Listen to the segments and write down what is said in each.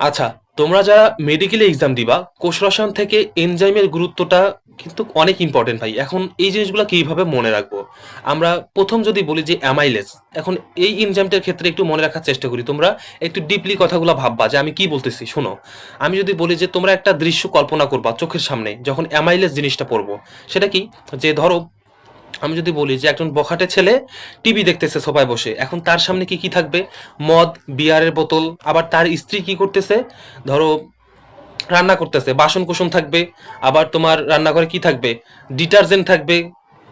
আচ্ছা তোমরা যারা মেডিকেলে এক্সাম দিবা কোষ রসায়ন থেকে এনজাইমের গুরুত্বটা কিন্তু অনেক ইম্পর্টেন্ট ভাই। এখন এই জিনিসগুলো কীভাবে মনে রাখব? আমরা প্রথম যদি বলি যে অ্যামাইলেস এখন এই এনজাইমটার ক্ষেত্রে একটু মনে রাখার চেষ্টা করি। তোমরা একটু ডিপলি কথাগুলো ভাববা যে আমি কি বলতেছি, শোনো। আমি যদি বলি যে তোমরা একটা দৃশ্য কল্পনা করবা চোখের সামনে, যখন অ্যামাইলেস জিনিসটা পড়ব, সেটা কি? যে ধরো আমি যদি বলি যে একজন বখাটে ছেলে টিভি দেখতেছে সবাই বসে, এখন তার সামনে কি কি থাকবে? মদ, বিয়ারের বোতল, আবার তার স্ত্রী কি করতেছে? ধরো, রান্না করতেছে বাসন কোসন থাকবে, আবার তোমার রান্নাঘরে কি থাকবে? ডিটারজেন্ট থাকবে,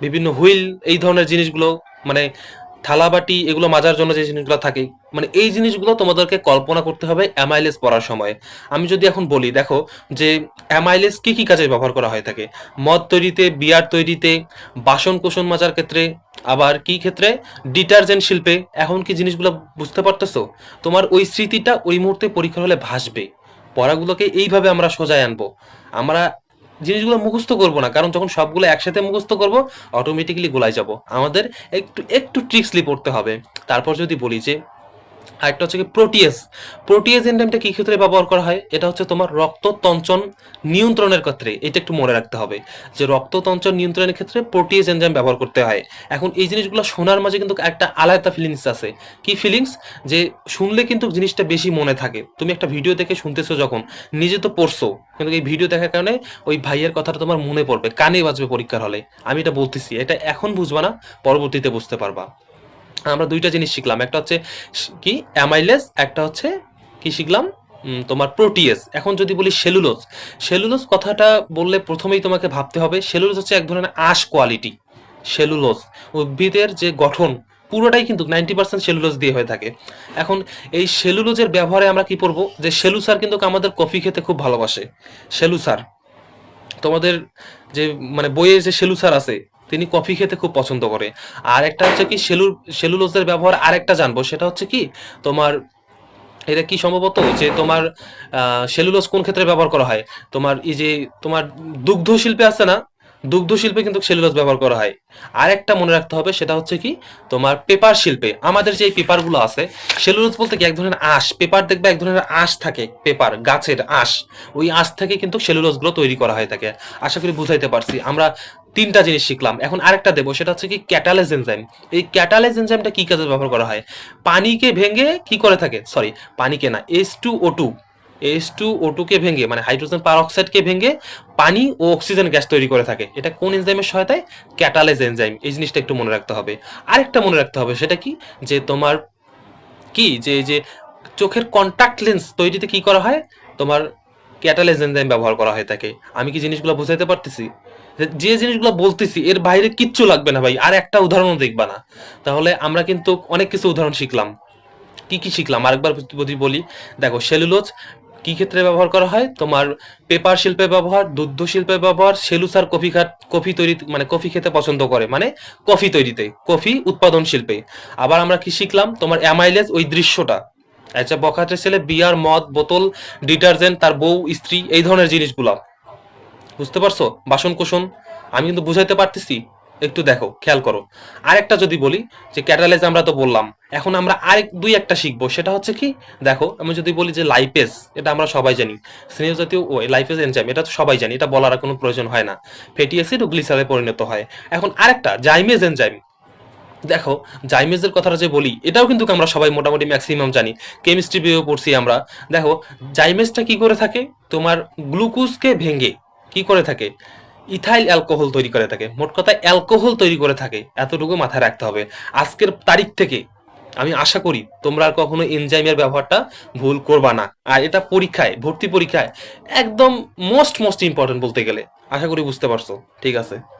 বিভিন্ন হুইল, এই ধরনের জিনিসগুলো মানে থালাবাটি এগুলো মাজার জন্য যে জিনিসগুলো থাকে মানে এই জিনিসগুলো তোমাদেরকে কল্পনা করতে হবে অ্যামাইলেস পড়ার সময়। আমি যদি এখন বলি, দেখো যে অ্যামাইলেস কি কি কাজে ব্যবহার করা হয়ে থাকে? মদ তৈরিতে, বিয়ার তৈরিতে, বাসন কোসন মাজার ক্ষেত্রে, আবার কি ক্ষেত্রে? ডিটারজেন্ট শিল্পে। এখন কি জিনিসগুলো বুঝতে পারতেছো? তোমার ওই স্মৃতিটা ওই মুহূর্তে পরীক্ষার হলে ভাসবে। পড়াগুলোকে এইভাবে আমরা সোজায় আনব। আমরা জিনিসগুলো মুখস্থ করব না, কারণ যখন সবগুলো একসাথে মুখস্থ করব অটোমেটিক্যালি গোলায় যাব। আমাদের একটু একটু ট্রিক্সলি পড়তে হবে। তারপর যদি বলি যে আরেকটা হচ্ছে কি প্রোটিয়েস প্রোটিয়েস এনজাইমটা কি ক্ষেত্রে ব্যবহার করা হয়? এটা হচ্ছে তোমার রক্ত তঞ্চন নিয়ন্ত্রণের ক্ষেত্রে। এটা একটু মনে রাখতে হবে যে রক্ত তঞ্চন নিয়ন্ত্রণের ক্ষেত্রে প্রোটিয়েস এনজাইম ব্যবহার করতে হয়। এখন এই জিনিসগুলো শোনার মাঝে কিন্তু একটা আলাদা ফিলিংস আছে। কি ফিলিংস যে শুনলে কিন্তু জিনিসটা বেশি মনে থাকে। তুমি একটা ভিডিও দেখে শুনতেছো যখন, নিজে তো পড়ছো, কিন্তু এই ভিডিও দেখার কারণে ওই ভাইয়ের কথাটা তোমার মনে পড়বে, কানে বাজবে পরীক্ষার হলে। আমি এটা বলতেছি, এটা এখন বুঝবা না, পরবর্তীতে বুঝতে পারবা। আমরা দুইটা জিনিস শিখলাম। একটা হচ্ছে কি? অ্যামাইলেস একটা হচ্ছে কি শিখলাম? তোমার প্রোটিয়েস এখন যদি বলি সেলুলোজ। সেলুলোজ কথাটা বললে প্রথমেই তোমাকে ভাবতে হবে, সেলুলোজ হচ্ছে এক ধরনের আঁশ কোয়ালিটি। সেলুলোজ। উদ্ভিদের যে গঠন, পুরোটাই কিন্তু নাইনটি পার্সেন্ট সেলুলোজ দিয়ে হয়ে থাকে। এখন এই সেলুলোজের ব্যবহারে আমরা কি পড়ব যে সেলুসার কিন্তু আমাদের কফি খেতে খুব ভালোবাসে। সেলুসার তোমাদের যে মানে বইয়ে যে সেলুসার আছে তিনি কফি খেতে খুব পছন্দ করে। আর একটা হচ্ছে কি সেলু সেলুলোজের ব্যবহার আরেকটা জানব, সেটা হচ্ছে কি, তোমার, এটা কি সম্ভবত যে তোমার সেলুলোজ কোন ক্ষেত্রে ব্যবহার করা হয়? তোমার এই যে, তোমার দুগ্ধ শিল্পে আছে না? দুগ্ধ শিল্পে কিন্তু সেলুলোজ ব্যবহার করা হয়। আর একটা মনে রাখতে হবে, সেটা হচ্ছে কি, তোমার পেপার শিল্পে, আমাদের যে পেপারগুলো আছে, সেলুলোজ বলতে কি এক ধরনের আঁশ, পেপার দেখবে এক ধরনের আঁশ থাকে, পেপার, গাছের আঁশ, ওই আঁশ থেকে কিন্তু সেলুলোজগুলো তৈরি করা হয়ে থাকে। আশা করি বুঝাইতে পারছি। আমরা তিনটা জিনিস শিখলাম। এখন আরেকটা দেবো, সেটা হচ্ছে কি ক্যাটালেজ এনজাইম এই ক্যাটালেজ এনজাইমটা কি কাজে ব্যবহার করা হয়? পানিকে ভেঙে কি করে থাকে? সরি পানিকে না S two O two S two O টুকে ভেঙে মানে হাইড্রোজেন পারঅক্সাইডকে ভেঙে পানি ও অক্সিজেন গ্যাস তৈরি করে থাকে। এটা কোন এনজাইমের সহায়তায়? ক্যাটালেজ এনজাইম এই জিনিসটা একটু মনে রাখতে হবে। আরেকটা মনে রাখতে হবে সেটা কি? যে তোমার কি? যে যে চোখের কন্টাক্ট লেন্স তৈরিতে কি করা হয়? তোমার ক্যাটালেজ এনজাইম ব্যবহার করা হয় থাকে আমি কি জিনিসগুলো বুঝাইতে পারতেছি? যে- জিনিসগুলো বলতেছি, এর বাইরে কিচ্ছু লাগবে না ভাই। আর একটা উদাহরণও দেখবা না। তাহলে আমরা কিন্তু অনেক কিছু উদাহরণ শিখলাম। কি কি শিখলাম? আরেকবার যদি বলি। দেখো, সেলুলোজ কি ক্ষেত্রে ব্যবহার করা হয়? তোমার পেপার শিল্পে ব্যবহার, দুগ্ধ শিল্পে ব্যবহার সেলুসার কফি খাট কফি তৈরি মানে কফি খেতে পছন্দ করে। মানে কফি তৈরিতে, কফি উৎপাদন শিল্পে। আবার আমরা কি শিখলাম? তোমার অ্যামাইলেজ ওই দৃশ্যটা। আচ্ছা বখাটে ছেলে বিয়ার মদ বোতল, ডিটারজেন্ট, তার বউ, স্ত্রী, এই ধরনের জিনিসগুলো। বুঝতে পারছ? বাসন কোসন, আমি কিন্তু বুঝাইতে পারতেছি। একটু দেখো, খেয়াল করো। আরেকটা যদি বলি, যে ক্যাটালাইজ আমরা তো বললাম, এখন আমরা আরেক দুই একটা শিখব। সেটা হচ্ছে কি, দেখো, আমি যদি বলি যে লাইপেস এটা আমরা সবাই জানি। স্নেহ জাতীয় ও লাইপেস এনজাইম এটা তো সবাই জানি, এটা বলার কোনো প্রয়োজন হয় না। ফ্যাটি অ্যাসিড ও গ্লিসারে পরিণত হয়। এখন আরেকটা, জাইমেজ এনজাইম দেখো, জাইমেজের কথাটা যে বলি, এটাও কিন্তু আমরা সবাই মোটামুটি ম্যাক্সিমাম জানি। কেমিস্ট্রি বইও পড়ছি আমরা। দেখো, জাইমেজটা কি করে থাকে? তোমার গ্লুকোজকে ভেঙে কি করে থাকে? ইথাইল অ্যালকোহল তৈরি করে থাকে। মোট কথা অ্যালকোহল তৈরি করে থাকে। এতটুকু মাথায় রাখতে হবে। আজকের তারিখ থেকে আমি আশা করি তোমরা আর কখনো এনজাইমের ব্যবহারটা ভুল করবা না। আর এটা পরীক্ষায়, ভর্তি পরীক্ষায় একদম মোস্ট মোস্ট ইম্পর্টেন্ট বলতে গেলে। আশা করি বুঝতে পারছ। ঠিক আছে?